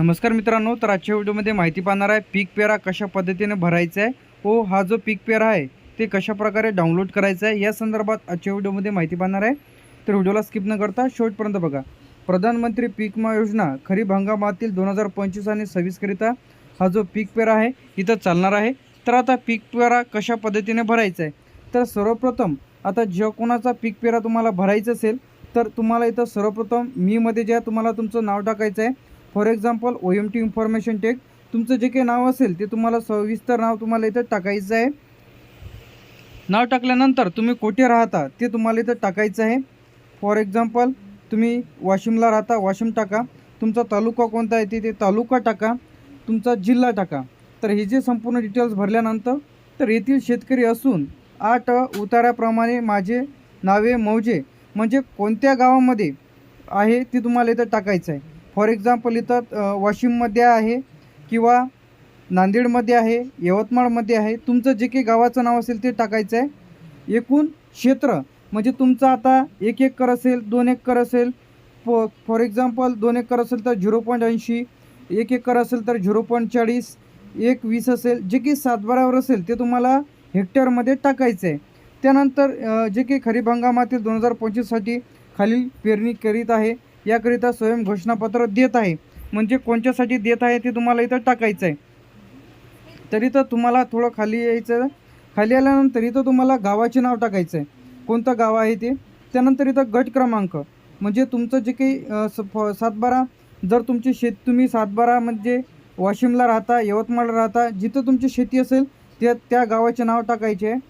नमस्कार मित्रांनो तर आजच्या व्हिडिओमध्ये माहिती पाहणार आहे पीक पेरा कशा पद्धतीने भरायचा आहे व हा जो पीक पेरा आहे ते कशा प्रकारे डाउनलोड करायचा आहे या संदर्भात आजच्या व्हिडिओमध्ये माहिती पाहणार आहे. तर व्हिडिओला स्किप न करता शेवटपर्यंत बघा. प्रधानमंत्री पीक विमा योजना खरीप हंगामातील दोन हजार पंचवीस आणि सव्वीसकरिता हा जो पीक पेरा आहे इथं चालणार आहे. तर आता पीक पेरा कशा पद्धतीने भरायचा आहे? तर सर्वप्रथम आता जे कोणाचा पीक पेरा तुम्हाला भरायचा असेल तर तुम्हाला इथं सर्वप्रथम मीमध्ये जे आहे तुम्हाला तुमचं नाव टाकायचं आहे for example O M T information tech तुमचं जे काही नाव असेल ते तुम्हाला सविस्तर नाव तुम्हाला इथं टाकायचं आहे. नाव टाकल्यानंतर तुम्ही कुठे राहता ते तुम्हाला इथं टाकायचं आहे. फॉर एक्झाम्पल तुम्ही वाशिमला राहता वाशिम टाका. तुमचा तालुका कोणता आहे ते ते तालुका टाका. तुमचा जिल्हा टाका. तर हे जे संपूर्ण डिटेल्स भरल्यानंतर तर येथील शेतकरी असून आठ उताराप्रमाणे माझे नावे मौजे म्हणजे कोणत्या गावामध्ये आहे ते तुम्हाला इथं टाकायचं आहे. फॉर एक्झाम्पल इथं वाशिममध्ये आहे किंवा नांदेडमध्ये आहे यवतमाळमध्ये आहे तुमचं जे काही गावाचं नाव असेल ते टाकायचं आहे. एकूण क्षेत्र म्हणजे तुमचं आता एक एकर असेल दोन एकर असेल फॉ फॉर एक्झाम्पल दोन एकर असेल तर झिरो पॉईंट ऐंशी एक एकर असेल तर झिरो पॉईंट चाळीस एक वीस असेल जे की सातबारावर असेल ते तुम्हाला हेक्टरमध्ये टाकायचं आहे. त्यानंतर जे काही खरीप हंगामातील दोन हजार पंचवीससाठी खालील पेरणी करीत आहे. याकरिता स्वयं घोषणापत्र देत आहे. म्हणजे कोणत्यासाठी देत आहे ते तुम्हाला इथं टाकायचं आहे. तरी तर तुम्हाला थोडं खाली यायचं खाली आल्यानंतर इथं तुम्हाला गावाचे नाव टाकायचं आहे. कोणतं गाव आहे ते? त्यानंतर इथं गट क्रमांक. म्हणजे तुमचं जे काही स- फ- सातबारा जर तुमची शेत तुम्ही सातबारा म्हणजे वाशिमला राहता यवतमाळला राहता जिथं तुमची शेती असेल त्या त्या गावाचे नाव टाकायचे आहे.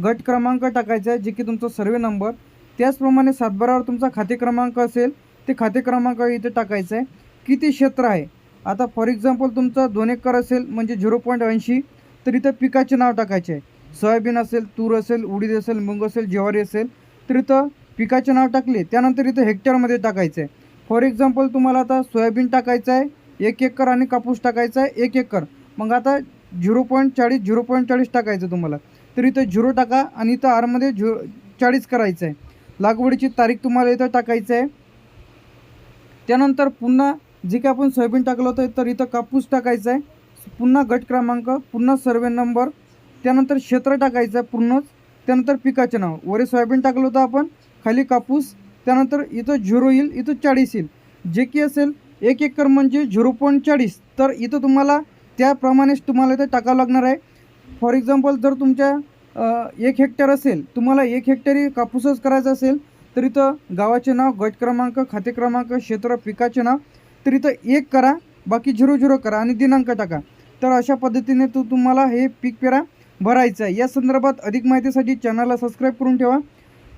गट क्रमांक टाकायचा आहे जे की तुमचा सर्वे नंबर. त्याचप्रमाणे सातबारावर तुमचा खाते क्रमांक असेल ते खाते क्रमांक इथे टाकायचं आहे किती क्षेत्र आहे? आता फॉर एक्झाम्पल तुमचा दोन एकर असेल म्हणजे झिरो पॉईंट ऐंशी तर इथं पिकाचे नाव टाकायचे. आहे सोयाबीन असेल तूर असेल उडीद असेल मूग असेल ज्वारी असेल तर इथं पिकाचे नाव टाकले त्यानंतर इथं हेक्टरमध्ये टाकायचं आहे फॉर एक्झाम्पल तुम्हाला आता सोयाबीन टाकायचं आहे एक एकर आणि कापूस टाकायचा आहे एक एकर. मग आता झिरो पॉईंट चाळीस झिरो पॉईंट चाळीस टाकायचं तुम्हाला. तर इथं झिरो टाका आणि इथं आरमध्ये झिरो चाळीस करायचं आहे लागवडीची तारीख तुम्हाला इथं टाकायचं आहे त्यानंतर पुन्हा जे काही आपण सोयाबीन टाकलं होतं तर इथं कापूस टाकायचा आहे. पुन्हा गट क्रमांक पुन्हा सर्वे नंबर. त्यानंतर क्षेत्र टाकायचं आहे पूर्णच. त्यानंतर पिकाचे नाव. वरे सोयाबीन टाकलं होतं आपण. खाली कापूस. त्यानंतर इथं झिरो येईल इथं चाळीस येईल. जे की असेल एक एकर म्हणजे झिरो पॉईंट चाळीस. तर इथं तुम्हाला त्याप्रमाणेच तुम्हाला इथं टाकावं लागणार आहे. फॉर एक्झाम्पल जर तुमच्या एक हेक्टर असेल तुम्हाला एक हेक्टरी कापूसच करायचा असेल तर इथं गावाचे नाव गट क्रमांक खाते क्रमांक क्षेत्र पिकाचे नाव तर इथं एक करा बाकी झिरो झिरो करा आणि दिनांक टाका. तर अशा पद्धतीने तो तुम्हाला हे पीक पेरा भरायचं आहे. या संदर्भात अधिक माहितीसाठी चॅनलला सबस्क्राईब करून ठेवा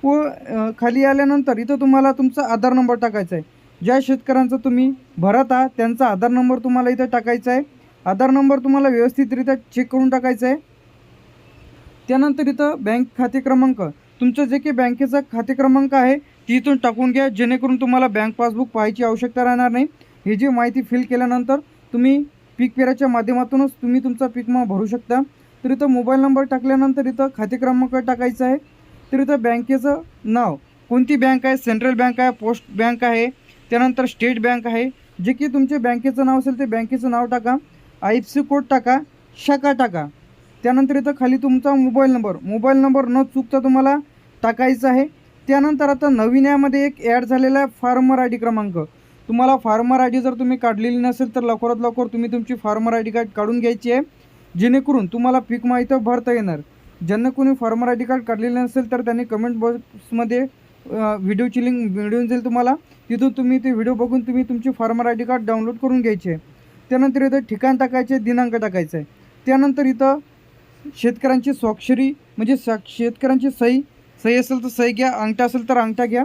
व खाली आल्यानंतर इथं तुम्हाला तुमचा आधार नंबर टाकायचा आहे. ज्या शेतकऱ्यांचा तुम्ही भरत आहात त्यांचा आधार नंबर तुम्हाला इथं टाकायचा आहे. आधार नंबर तुम्हाला व्यवस्थितरित्या चेक करून टाकायचा आहे. त्यानंतर इथं बँक खाते क्रमांक तुमचं जे काही बँकेचा खाते क्रमांक आहे ती इथून टाकून घ्या जेणेकरून तुम्हाला बँक पासबुक पाहायची आवश्यकता राहणार नाही. ही जी माहिती फिल केल्यानंतर तुम्ही पीक पेराच्या माध्यमातूनच तुम्ही तुमचा पीक विमा भरू शकता. तर इथं मोबाईल नंबर टाकल्यानंतर इथं खाते क्रमांक टाकायचा आहे. तर इथं बँकेचं नाव कोणती बँक आहे सेंट्रल बँक आहे पोस्ट बँक आहे त्यानंतर स्टेट बँक आहे. जे की तुमचे बँकेचं नाव असेल ते बँकेचं नाव टाका. आय एफ सी कोड टाका शाखा टाका. त्यानंतर इथं खाली तुमचा मोबाईल नंबर. मोबाईल नंबर न चुकता तुम्हाला टाकायचं आहे. त्यानंतर आता नवीन यामध्ये एक ॲड झालेला आहे फार्मर आय डी क्रमांक. तुम्हाला फार्मर आय डी जर तुम्ही काढलेली नसेल तर लवकरात लवकर तुम्ही तुमची फार्मर आय डी कार्ड काढून घ्यायची आहे. जेणेकरून तुम्हाला पीक माहिती भरता येणार. ज्यांना कोणी फार्मर आय डी कार्ड काढलेलं नसेल तर त्यांनी कमेंट बॉक्समध्ये व्हिडिओची लिंक मिळून जाईल तुम्हाला. तिथून तुम्ही ते व्हिडिओ बघून तुम्ही तुमची farmer I D card download करून घ्यायचे आहे. त्यानंतर इथं ठिकाण टाकायचे दिनांक टाकायचा आहे. त्यानंतर इथं शेतकऱ्यांची स्वाक्षरी म्हणजे सा शेतकऱ्यांची सही सही असेल तर सही घ्या अंगठा असेल तर अंगठा घ्या.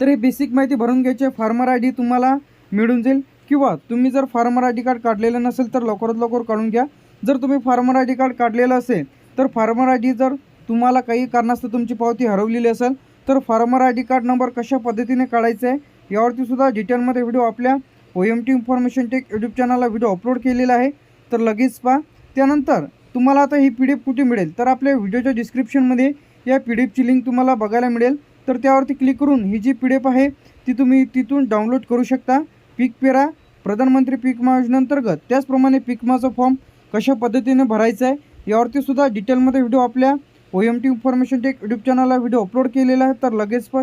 तर हे बेसिक माहिती भरून घ्यायची आहे. फार्मर आय डी तुम्हाला मिळून जाईल. किंवा तुम्ही जर फार्मर आय डी कार्ड काढलेलं नसेल तर लवकरात लवकर काढून घ्या. जर तुम्ही फार्मर आय डी कार्ड काढलेलं असेल तर फार्मर आय डी जर तुम्हाला काही कारणास्तव तुमची पावती हरवलेली असेल तर farmer I D card number कशा पद्धतीने काढायचं आहे यावरती सुद्धा डिटेलमध्ये व्हिडिओ आपल्या O M T information tech YouTube चॅनलला व्हिडिओ अपलोड केलेला आहे. तर लगेच पहा. त्यानंतर तुम्हाला आता ही पी डी एफ कुठे मिळेल? तर आपल्या व्हिडिओच्या डिस्क्रिप्शनमध्ये या पी डी एफची लिंक तुम्हाला बघायला मिळेल. तर त्यावरती क्लिक करून ही जी पी डी एफ आहे ती तुम्ही तिथून डाउनलोड करू शकता. पीक पेरा प्रधानमंत्री पीक विमा योजनेअंतर्गत. त्याचप्रमाणे पीक विमाचा फॉर्म कशा पद्धतीने भरायचा आहे यावरती सुद्धा डिटेलमध्ये व्हिडिओ आपल्या O M T information tech YouTube चॅनलला व्हिडिओ अपलोड केलेला आहे. तर लगेच पहा